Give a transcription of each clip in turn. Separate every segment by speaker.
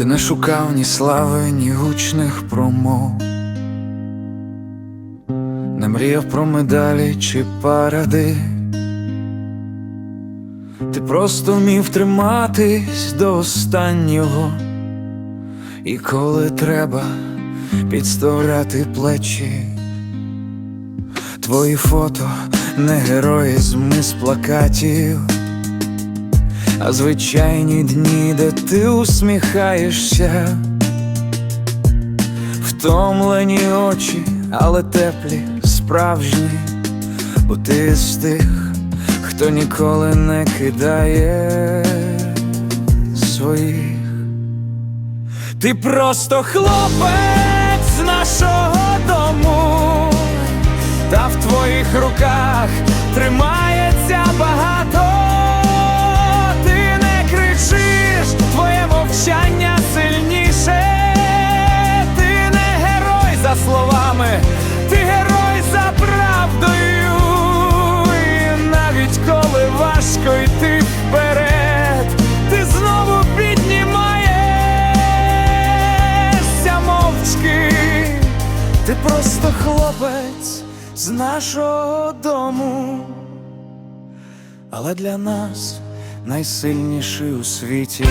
Speaker 1: Ти не шукав ні слави, ні гучних промов, не мріяв про медалі чи паради. Ти просто вмів триматись до останнього, і коли треба підставляти плечі. Твої фото не героїзм із плакатів, а звичайні дні, де ти усміхаєшся, втомлені очі, але теплі, справжні, бо ти з тих, хто ніколи не кидає своїх. Ти просто хлопець нашого дому, та в твоїх руках тримається багато. Ти просто хлопець з нашого дому, але для нас найсильніший у світі.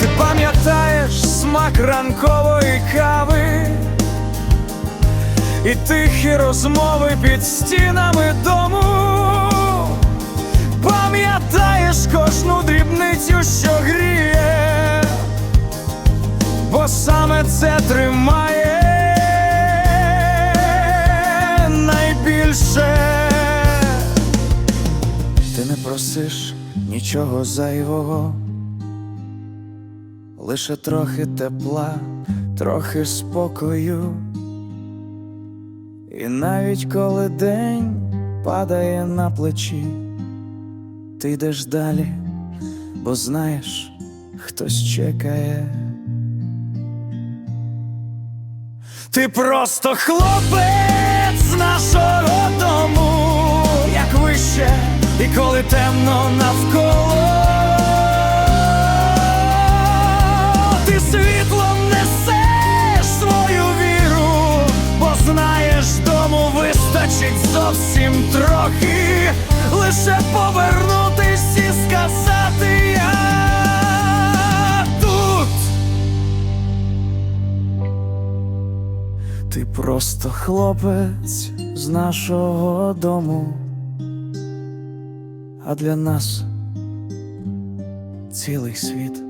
Speaker 1: Ти пам'ятаєш смак ранкової кави і тихі розмови під стінами дому. Кожну дрібницю, що гріє, бо саме це тримає найбільше. Ти не просиш нічого зайвого, лише трохи тепла, трохи спокою. І навіть коли день падає на плечі, ти йдеш далі, бо знаєш, хтось чекає. Ти просто хлопець нашого дому, як вище, і коли темно навколо. Ти світлом несеш свою віру, бо знаєш, дому вистачить зовсім трохи, лише повернутись і сказати просто хлопець з нашого дому, а для нас цілий світ.